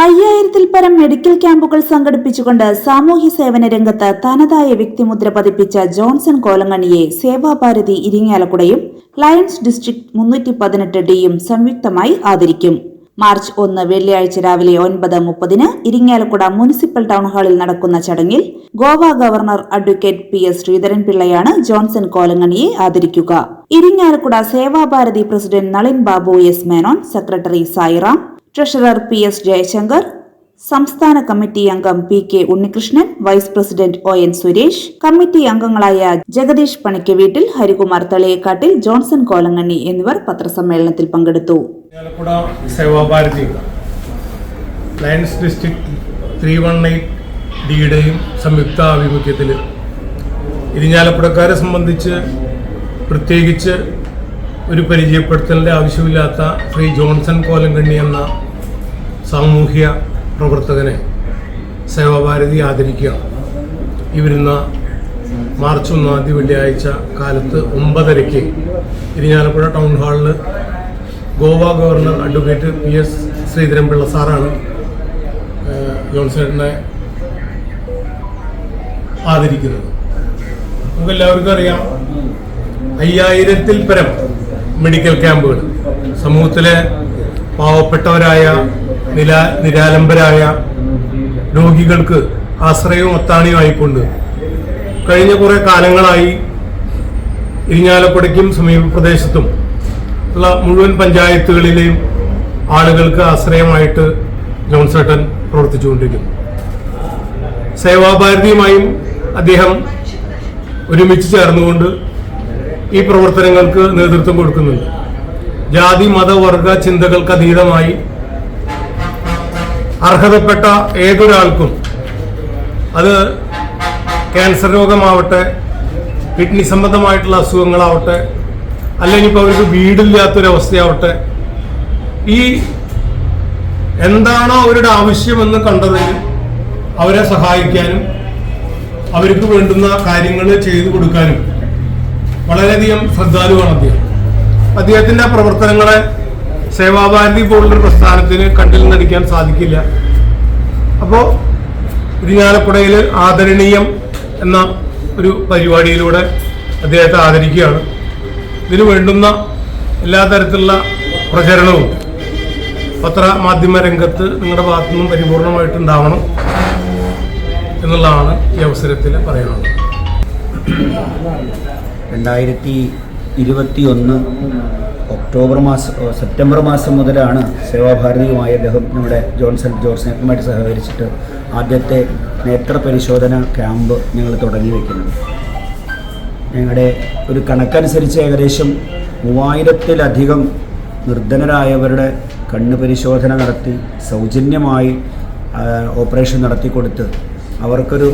അയ്യായിരത്തിൽ പരം മെഡിക്കൽ ക്യാമ്പുകൾ സംഘടിപ്പിച്ചുകൊണ്ട് സാമൂഹ്യ സേവന രംഗത്ത് തനതായ വ്യക്തിമുദ്ര പതിപ്പിച്ച ജോൺസൺ കോലങ്ങണിയെ സേവാഭാരതി ഇരിങ്ങാലക്കുടയും ലയൺസ് ഡിസ്ട്രിക്ട് മുന്നൂറ്റി പതിനെട്ട് ഡിയും സംയുക്തമായി ആദരിക്കും. മാർച്ച് ഒന്ന് വെള്ളിയാഴ്ച രാവിലെ ഒൻപത് മുപ്പതിന് ഇരിങ്ങാലക്കുട മുനിസിപ്പൽ ടൗൺ ഹാളിൽ നടക്കുന്ന ചടങ്ങിൽ Goa governor advocate P S ശ്രീധരൻപിള്ളയാണ് Johnson കോലങ്ങണിയെ ആദരിക്കുക. Irinjalakuda Seva Bharati president Nalin Babu S Menon secretary Sairam treasurer P S Jayashankar സംസ്ഥാന കമ്മിറ്റി അംഗം P K Unnikrishnan vice president O N Suresh committee അംഗങ്ങളായ ജഗദീഷ് പണിക്ക് വീട്ടിൽ ഹരികുമാർ തളിയേക്കാട്ടിൽ ജോൺസൺ കോലങ്ങണ്ണി എന്നിവർ പത്രസമ്മേളനത്തിൽ പങ്കെടുത്തു. ലയൺസ് ഡിസ്ട്രിക്ട് സംയുക്ത ആഭിമുഖ്യത്തിൽ ഇരിഞ്ഞാലപ്പുഴക്കാരെ സംബന്ധിച്ച് പ്രത്യേകിച്ച് ഒരു പരിചയപ്പെടുത്തലിന്റെ ആവശ്യമില്ലാത്ത ശ്രീ ജോൺസൺ കോലങ്കണ്ണി എന്ന സാമൂഹ്യ പ്രവർത്തകനെ സേവാഭാരതി ആദരിക്കുക. ഇവരുന്ന വരുന്ന മാർച്ച് ഒന്നാം തീയതി വെള്ളിയാഴ്ച കാലത്ത് ഒമ്പതരയ്ക്ക് ഇരിഞ്ഞാലപ്പുഴ ടൗൺ ഹാളിൽ Goa governor advocate P S Sreedharan Pillai സാറാണ് ജോൺസേട്ടനെ ആദരിക്കുന്നത്. നമുക്കെല്ലാവർക്കും അറിയാം അയ്യായിരത്തിൽ പരം മെഡിക്കൽ ക്യാമ്പുകൾ. സമൂഹത്തിലെ പാവപ്പെട്ടവരായ നില നിരാലംബരായ രോഗികൾക്ക് ആശ്രയവും ഒത്താണിയുമായിക്കൊണ്ട് കഴിഞ്ഞ കുറെ കാലങ്ങളായി ഇരിഞ്ഞാലക്കുടയ്ക്കും സമീപ പ്രദേശത്തും ഉള്ള മുഴുവൻ പഞ്ചായത്തുകളിലെയും ആളുകൾക്ക് ആശ്രയമായിട്ട് ജോൺസേട്ടൻ പ്രവർത്തിച്ചുകൊണ്ടിരിക്കുന്നു. സേവാഭാരതിയുമായും അദ്ദേഹം ഒരുമിച്ച് ചേർന്നുകൊണ്ട് ഈ പ്രവർത്തനങ്ങൾക്ക് നേതൃത്വം കൊടുക്കുന്നുണ്ട്. ജാതി മത വർഗ ചിന്തകൾക്ക് അതീതമായി അർഹതപ്പെട്ട ഏതൊരാൾക്കും അത് ക്യാൻസർ രോഗമാവട്ടെ കിഡ്നി സംബന്ധമായിട്ടുള്ള അസുഖങ്ങളാവട്ടെ അല്ലെങ്കിൽ ഇപ്പോൾ അവർക്ക് വീടില്ലാത്തൊരവസ്ഥയാവട്ടെ ഈ എന്താണോ അവരുടെ ആവശ്യമെന്ന് കണ്ടതിൽ അവരെ സഹായിക്കാനും അവർക്ക് വേണ്ടുന്ന കാര്യങ്ങൾ ചെയ്തു കൊടുക്കാനും വളരെയധികം ശ്രദ്ധാലുവാണ് അദ്ദേഹം. അദ്ദേഹത്തിന്റെ പ്രവർത്തനങ്ങളെ സേവാഭാരതി പോലുള്ളൊരു പ്രസ്ഥാനത്തിന് കണ്ടിൽ നടിക്കാൻ സാധിക്കില്ല. അപ്പോൾ ഇരിഞ്ഞാലക്കുടയിൽ ആദരണീയം എന്ന ഒരു പരിപാടിയിലൂടെ അദ്ദേഹത്തെ ആദരിക്കുകയാണ്. ഇതിന് വേണ്ടുന്ന എല്ലാ തരത്തിലുള്ള പ്രചരണവും പത്രമാധ്യമ രംഗത്ത് നിങ്ങളുടെ ഭാഗത്തു നിന്നും പരിപൂർണമായിട്ടുണ്ടാവണം എന്നുള്ളതാണ് ഈ അവസരത്തിൽ പറയാനുള്ളത് രണ്ടായിരത്തി ഇരുപത്തി ഒന്ന് ഒക്ടോബർ മാസം സെപ്റ്റംബർ മാസം മുതലാണ് സേവാഭാരതിയുമായി അദ്ദേഹം നമ്മുടെ ജോൺസൺ ജോർസനുമായിട്ട് സഹകരിച്ചിട്ട് ആദ്യത്തെ നേത്ര പരിശോധന ക്യാമ്പ് ഞങ്ങൾ തുടങ്ങി വയ്ക്കുന്നത് ഞങ്ങളുടെ ഒരു കണക്കനുസരിച്ച് ഏകദേശം മൂവായിരത്തിലധികം നിർധനരായവരുടെ കണ്ണ് പരിശോധന നടത്തി സൗജന്യമായി ഓപ്പറേഷൻ നടത്തി കൊടുത്ത് അവർക്കൊരു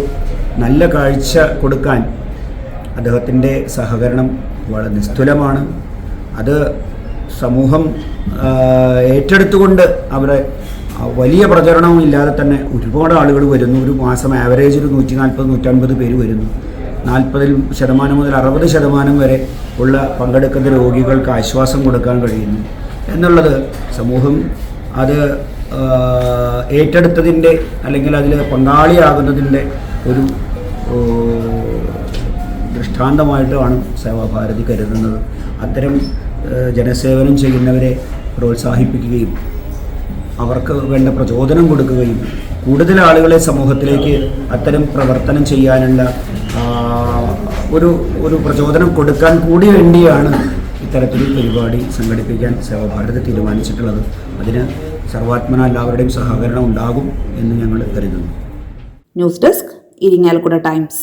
നല്ല കാഴ്ച കൊടുക്കാൻ അദ്ദേഹത്തിന്റെ സഹകരണം വളരെ നിസ്തുലമാണ്. അത് സമൂഹം ഏറ്റെടുത്തുകൊണ്ട് അവരെ വലിയ പ്രചരണവും ഇല്ലാതെ തന്നെ ഒരുപാട് ആളുകൾ വരുന്നു. ഒരു മാസം ആവറേജ് ഒരു നൂറ്റി നാൽപ്പത് നൂറ്റൻപത് പേര് വരുന്നു. നാൽപ്പതിൽ ശതമാനം മുതൽ അറുപത് ശതമാനം വരെ ഉള്ള പങ്കെടുക്കുന്ന രോഗികൾക്ക് ആശ്വാസം കൊടുക്കാൻ കഴിയുന്നു. എന്നുള്ളത് സമൂഹം അത് ഏറ്റെടുത്തതിന്റെ അല്ലെങ്കിൽ അതിൽ പങ്കാളിയാകുന്നതിന്റെ ഒരു ദൃഷ്ടാന്തമായിട്ടാണ് സേവാഭാരതി കരുതുന്നത്. അത്തരം ജനസേവനം ചെയ്യുന്നവരെ പ്രോത്സാഹിപ്പിക്കുകയും അവർക്ക് വേണ്ട പ്രചോദനം കൊടുക്കുകയും കൂടുതൽ ആളുകളെ സമൂഹത്തിലേക്ക് അത്തരം പ്രവർത്തനം ചെയ്യാനുള്ള ഒരു ഒരു പ്രചോദനം കൊടുക്കാൻ കൂടി വേണ്ടിയാണ് ഇത്തരത്തിലൊരു പരിപാടി സംഘടിപ്പിക്കാൻ സേവഭാരതി തീരുമാനിച്ചിട്ടുള്ളത്. അതിന് സർവാത്മന എല്ലാവരുടെയും സഹകരണം ഉണ്ടാകും എന്ന് ഞങ്ങൾ കരുതുന്നു. News desk Irinjalakuda Times.